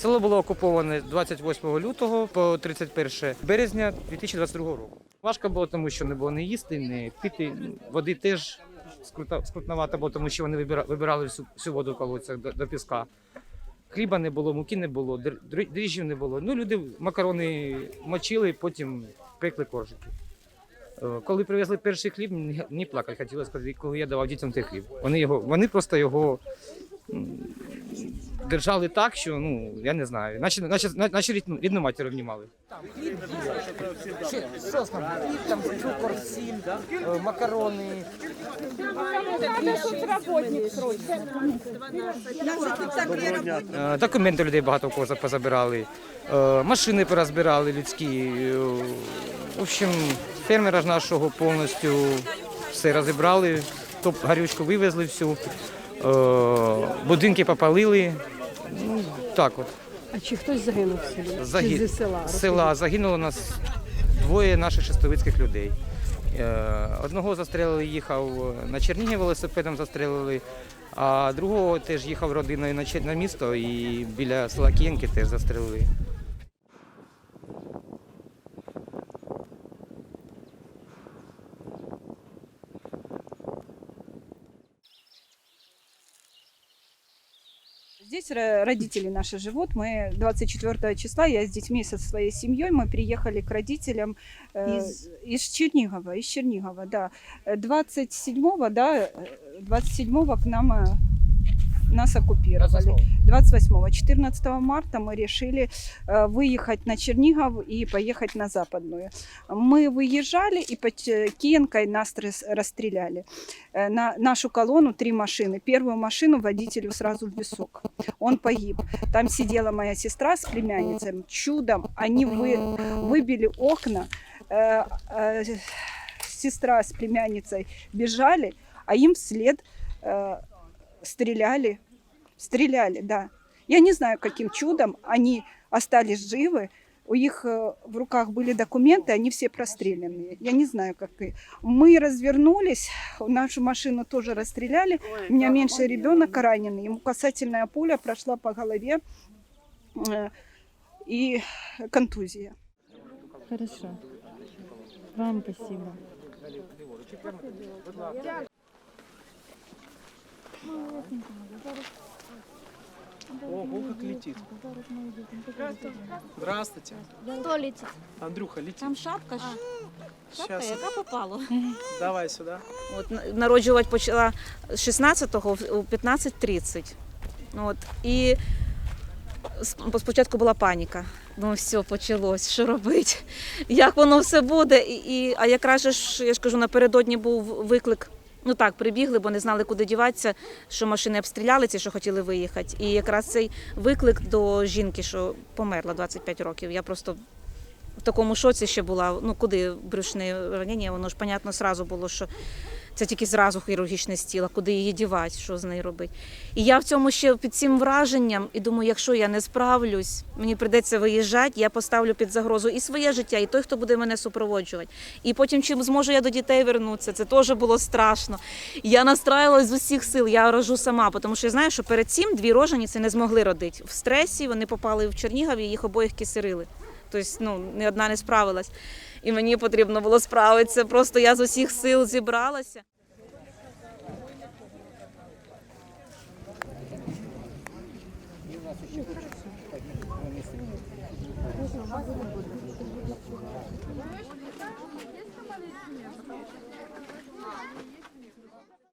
Село було окуповане 28 лютого по 31 березня 2022 року. Важко було, тому що не було не їсти, не пити. Води теж скрутновато було, тому що вони вибирали всю, всю воду в колодцях до, до піска. Хліба не було, муки не було, дрі- дрі- дріжджів не було. Ну, люди макарони мочили, потім пекли коржики. Е, Коли привезли перший хліб, мені, плакати хотілося, коли- я давав дітям цей хліб. Вони, його, вони просто його держали так, що ну я не знаю, наче, наче, наче рідну, рідну матір обнімали. Що там? Хліб, там цукор, сіль, макарони. Е, Документи людей багато в кого позабирали, е, машини порозбирали людські. е, В общем, фермера ж нашого повністю все розібрали, топ гарючку вивезли всю, е, будинки попалили. Ну, так от. А чи хтось загинув в селі? Загі... Чи зі села? З села загинуло нас двоє наших шестовицьких людей. Е, Одного застрелили, їхав на Чернігів велосипедом застрелили, а другого теж їхав родиною на, на місто і біля села Кієнки теж застрелили. Здесь ро- родители наши живут. Мы 24 числа, я с детьми, со своей семьей, мы приехали к родителям э, Из- из... Чернигова, из Чернигова, да. Э, 27-го, да, э, 27-го к нам э, нас оккупировали. 28-го. 14 марта мы решили э, выехать на Чернигов и поехать на Западную. Мы выезжали, и под э, Киенкой нас рас- расстреляли. Э, На нашу колонну три машины. Первую машину водителю сразу в висок. Он погиб. Там сидела моя сестра с племянницей. Чудом они вы, выбили окна. Э, э, Сестра с племянницей бежали, а им вслед э, стреляли. Стреляли, да. Я не знаю, каким чудом они остались живы. У них э, в руках были документы, они все простреленные. Я не знаю, как и. Мы развернулись, нашу машину тоже расстреляли. У меня меньший ребенок раненый, ему касательная пуля прошла по голове э, и контузия. Хорошо. Вам спасибо. Ого, как летит. Здравствуйте. Хто летить? Андрюха, лети. Там шапка ж. Шапка, Сейчас. яка попала. Давай сюда. От, на- народжувати почала з 16-го в- у 15.30. Ну, От, і с- спочатку була паніка. Ну, все, почалось, що робити? Як воно все буде? І, і, а якраз же ж, я ж кажу, напередодні був виклик. Ну так, прибігли, бо не знали, куди діватися, що машини обстріляли, ці, що хотіли виїхати. І якраз цей виклик до жінки, що померла 25 років. Я просто в такому шоці ще була. Ну куди брюшне ранення, воно ж понятно зразу було, що це тільки зразу хірургічне стіло, куди її дівати, що з нею робити. І я в цьому ще під цим враженням і думаю, якщо я не справлюсь, мені прийдеться виїжджати, я поставлю під загрозу і своє життя, і той, хто буде мене супроводжувати. І потім, чим зможу я до дітей вернутися, це теж було страшно. Я настраювалась з усіх сил, я рожу сама, тому що я знаю, що перед цим дві рожениці не змогли родити. В стресі вони попали в Чернігів їх обоїх кисерили. Тобто, ну ні одна не справилась, і мені потрібно було справитися. Просто я з усіх сил зібралася. Thank.